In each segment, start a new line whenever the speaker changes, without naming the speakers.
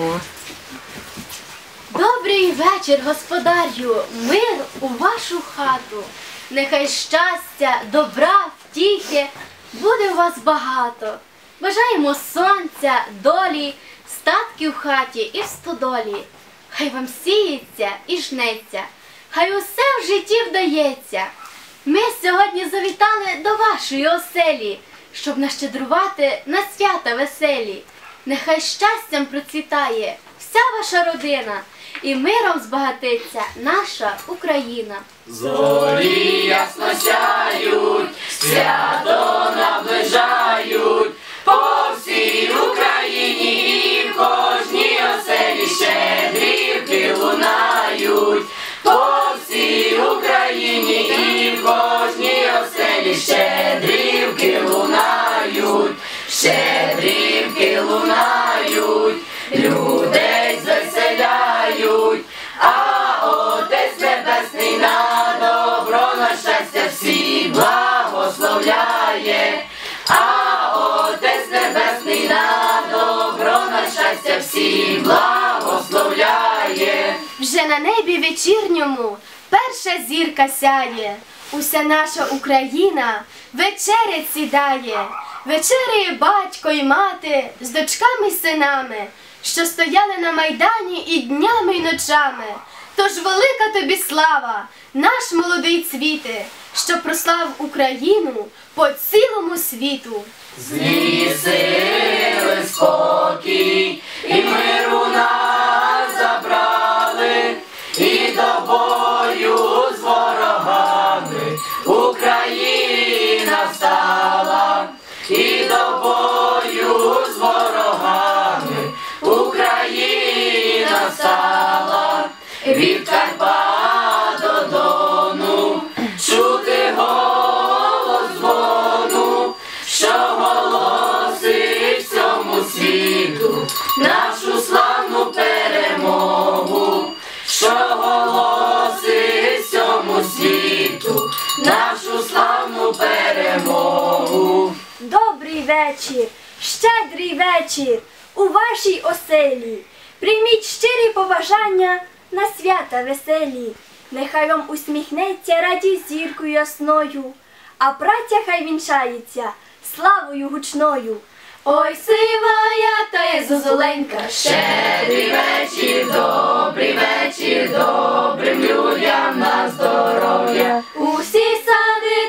О.
Добрий вечір, господарю, мир у вашу хату. Нехай щастя, добра, втіхи буде у вас багато. Бажаємо сонця, долі, статків в хаті і в стодолі. Хай вам сіється і жнеться, хай усе в житті вдається. Ми сьогодні завітали до вашої оселі, щоб нащедрувати на свята веселі. Нехай щастям процвітає вся ваша родина, і миром збагатиться наша Україна.
Зорі ясно сяють, свято наближають, благословляє, а Отець Небесний на добро, на щастя всіх благословляє.
Вже на небі вечірньому перша зірка сяє. Уся наша Україна вечерять сідає. Вечеряє батько і мати з дочками й синами, що стояли на майдані і днями й ночами. Тож велика тобі слава, наш молодий цвіте, що прослав Україну по цілому світу.
Зніси спокій, і миру
вечір, щедрий вечір у вашій оселі. Прийміть щирі побажання на свята веселі. Нехай вам усміхнеться радість зіркою ясною, а праця хай вінчається славою гучною.
Ой, сивая та є зозуленька,
Щедрий вечір, добрий вечір, добрим людям на здоров'я.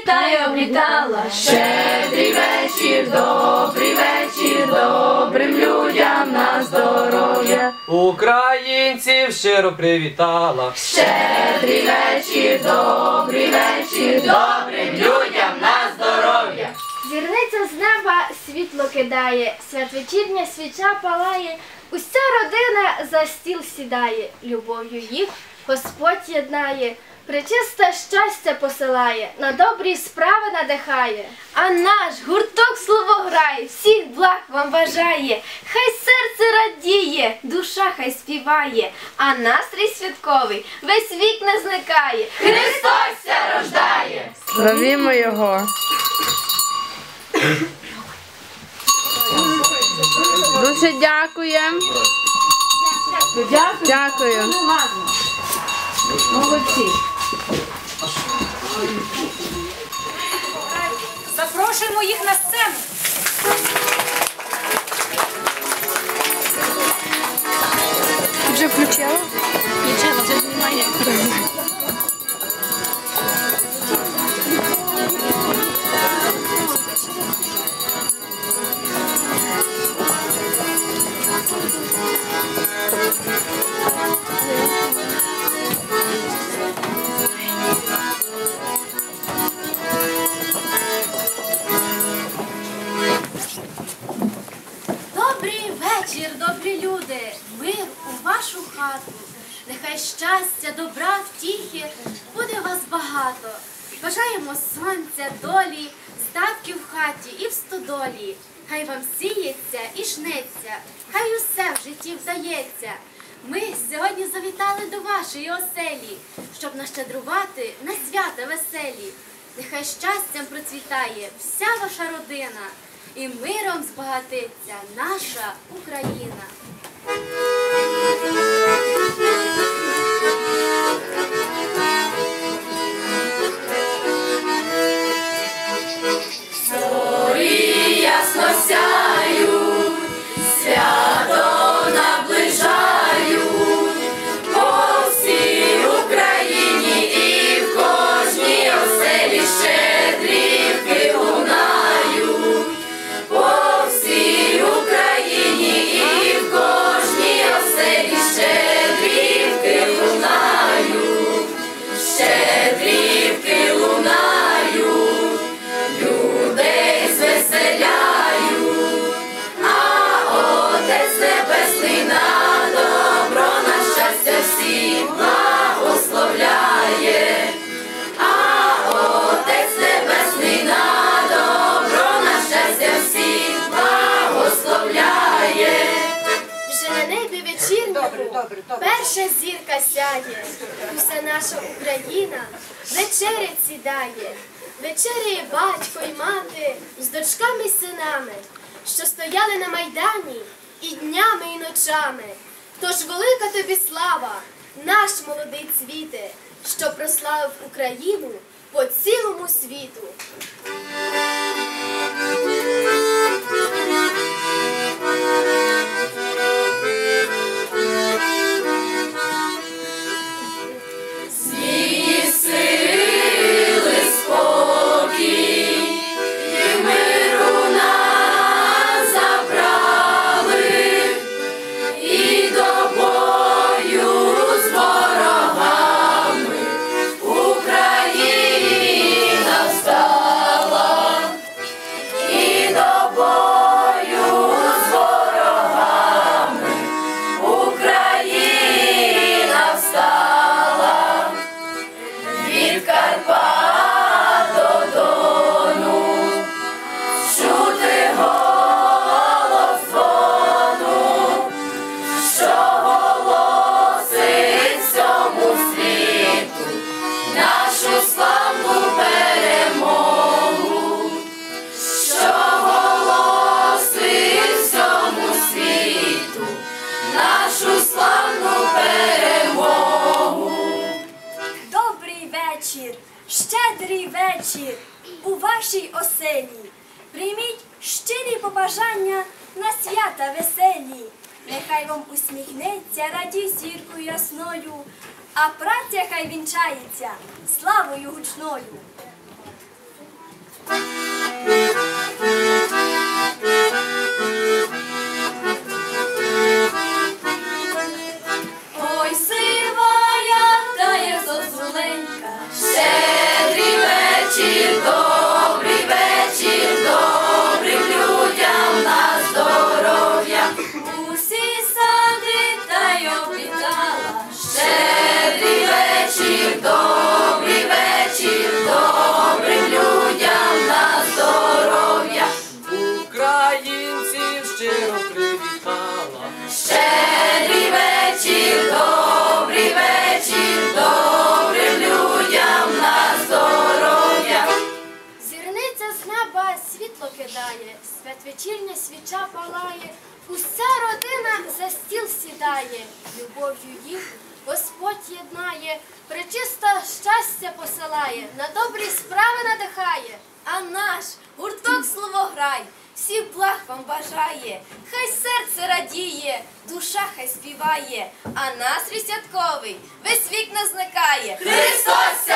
Та й облітала.
Щедрий вечір, добрий вечір, добрим людям на здоров'я.
Українців щиро привітала.
Щедрий вечір, добрий вечір, добрим людям на здоров'я.
Зірниця з неба світло кидає, святвечірня свіча палає, уся родина за стіл сідає, любов'ю їх Господь єднає, причисте щастя посилає, на добрі справи надихає. А наш гурток слово грає, всіх благ вам бажає, хай серце радіє, душа хай співає, а настрій святковий весь вік не зникає.
Христос ся рождає.
Славімо його. Дуже дякуємо. Дякую.
Запрошуємо
вечір, добрі люди, мир у вашу хату. Нехай щастя, добра, втіхи буде вас багато. Бажаємо сонця, долі, статків в хаті і в стодолі. Хай вам сіється і жнеться, хай усе в житті вдається. Ми сьогодні завітали до вашої оселі, щоб нащедрувати на свята веселі. Нехай щастям процвітає вся ваша родина, і миром збагатиться наша Україна.
Наша Україна вечерять сідає, вечеряє батько й мати з дочками й синами, що стояли на майдані і днями, і ночами. Тож велика тобі слава, наш молодий цвіте, що прославив Україну по цілому світу.
На свята веселі. Нехай вам усміхнеться радість зіркою ясною, а праця хай вінчається славою гучною. Ой,
святвечірня свіча палає, уся родина за стіл сідає, любов'ю їх Господь єднає, причисто щастя посилає, на добрі справи надихає.
А наш гурток словограй, всі благ вам бажає, хай серце радіє, душа хай співає, а настрій святковий весь вік не зникає.
Христос